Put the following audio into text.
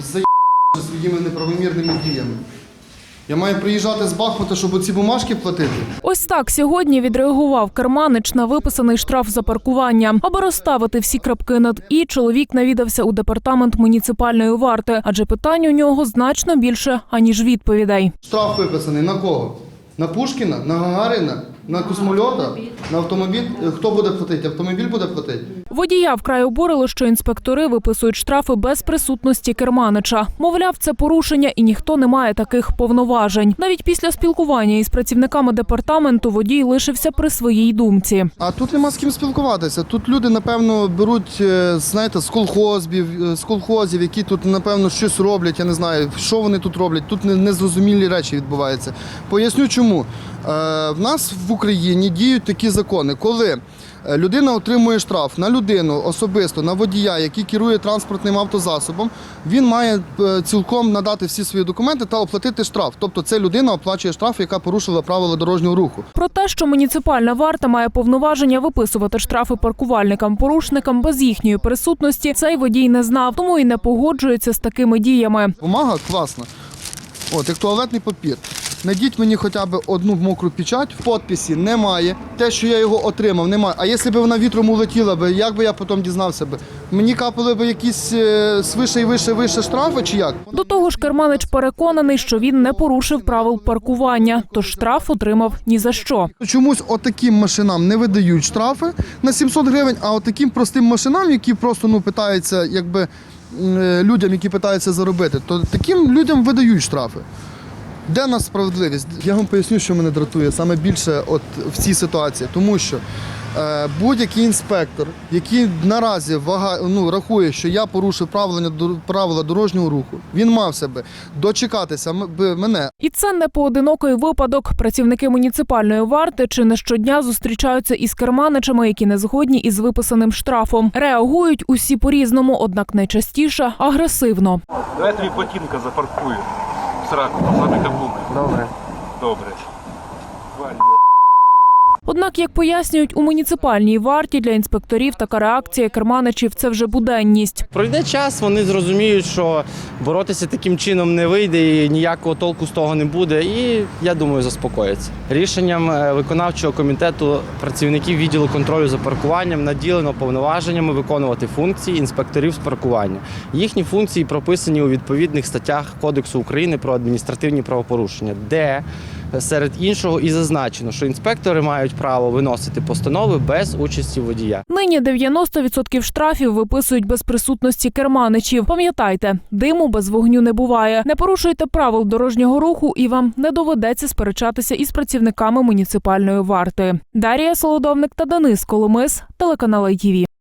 заїб своїми неправомірними діями. Я маю приїжджати з Бахмута, щоб оці бумажки платити. Ось так сьогодні відреагував керманич на виписаний штраф за паркування. Аби розставити всі крапки над і, чоловік навідався у департамент муніципальної варти, адже питань у нього значно більше аніж відповідей. Штраф виписаний на кого? На Пушкіна, на Гагаріна, на космольота, на автомобіль. Е, Хто буде платити? Автомобіль буде платити. Водія вкрай обурило, що інспектори виписують штрафи без присутності керманича. Мовляв, це порушення, і ніхто не має таких повноважень. Навіть після спілкування із працівниками департаменту водій лишився при своїй думці. А тут нема з ким спілкуватися. Тут люди, напевно, беруть, е, знаєте, з колхозів, е, з колхозів, які тут, напевно, щось роблять. Я не знаю, що вони тут роблять. Тут не- незрозумілі речі відбуваються. Поясню, чому. В нас в Україні діють такі закони, коли е, людина отримує штраф на людину особисто, на водія, який керує транспортним автозасобом, він має е, цілком надати всі свої документи та оплатити штраф. Тобто це людина оплачує штраф, яка порушила правила дорожнього руху. Про те, що муніципальна варта має повноваження виписувати штрафи паркувальникам-порушникам без їхньої присутності, цей водій не знав, тому і не погоджується з такими діями. Бумага класна. От, як туалетний папір. Найдіть мені хоча б одну мокру печать, в підписі немає. Те, що я його отримав, немає. А якщо б вона вітром улетіла б, як би я потім дізнався б? Мені капали б якісь е, свише і вище вище штрафи чи як? До того ж, керманич переконаний, що він не порушив правил паркування, тож штраф отримав ні за що. Чомусь отаким машинам не видають штрафи на 700 гривень, а отаким простим машинам, які просто ну, питаються, якби е, людям, які питаються заробити, то таким людям видають штрафи. Де нас справедливість? Я вам поясню, що мене дратує саме більше от в цій ситуації, тому що е, будь-який інспектор, який наразі вага, ну, рахує, що я порушив правила, правила дорожнього руху, він мав себе дочекатися би мене, І це не поодинокий випадок. Працівники муніципальної варти чи не щодня зустрічаються із керманичами, які не згодні із виписаним штрафом. Реагують усі по-різному, однак найчастіше агресивно. Давай я тобі ботинка запаркую. Сраку, сами самі капуми. Добре. Добре. Однак, як пояснюють у муніципальній варті для інспекторів, така реакція керманичів це вже буденність. Пройде час, вони зрозуміють, що боротися таким чином не вийде і ніякого толку з того не буде. І я думаю, заспокояться. Рішенням е, виконавчого комітету працівників відділу контролю за паркуванням наділено повноваженнями виконувати функції інспекторів з паркування. Їхні функції прописані у відповідних статтях Кодексу України про адміністративні правопорушення, де серед іншого і зазначено, що інспектори мають право виносити постанови без участі водія. Нині 90% штрафів виписують без присутності керманичів. Пам'ятайте, диму без вогню не буває. Не порушуйте правил дорожнього руху, і вам не доведеться сперечатися із працівниками муніципальної варти. Дарія Солодовник та Денис Коломис, телеканал ITV.